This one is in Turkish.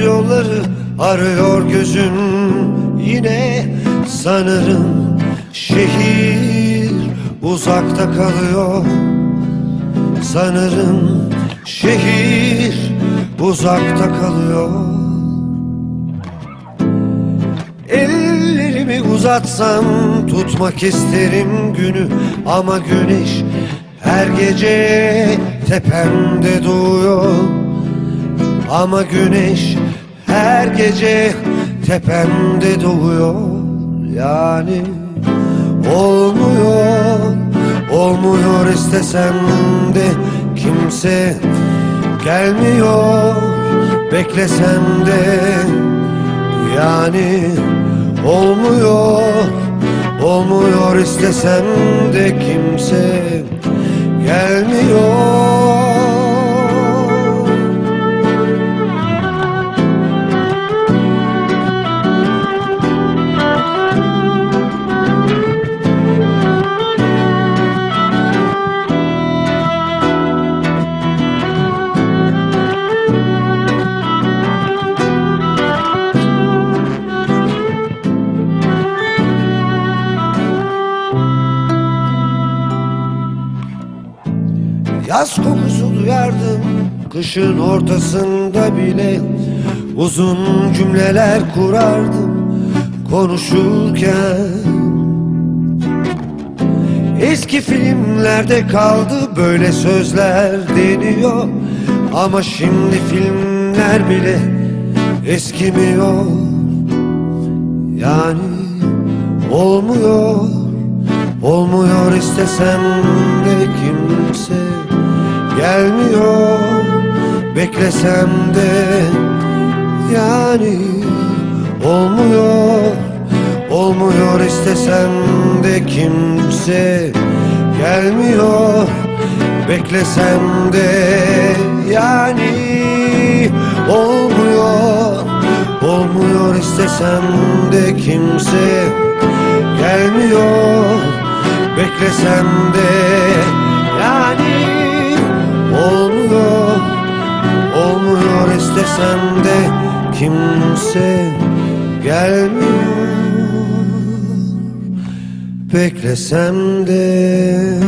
yolları arıyor gözüm Yine sanırım şehir uzakta kalıyor. Sanırım şehir uzakta kalıyor. Ellerimi uzatsam tutmak isterim günü Ama güneş her gece tepemde doğuyor Ama güneş her gece tepemde doğuyor. Yani olmuyor, olmuyor istesem de kimse gelmiyor. Beklesem de yani olmuyor Olmuyor istesem de kimse gelmiyor Yaz kokusu duyardım kışın ortasında bile. Uzun cümleler kurardım konuşurken. Eski filmlerde kaldı böyle sözler deniyor. Ama şimdi filmler bile eskimiyor. Yani olmuyor Olmuyor istesem de kimse gelmiyor. Beklesem de yani olmuyor. Olmuyor istesem de kimse gelmiyor. Beklesem de yani olmuyor. Olmuyor istesem de kimse gelmiyor. Beklesem de İstesem de kimse gelmiyor. Beklesem de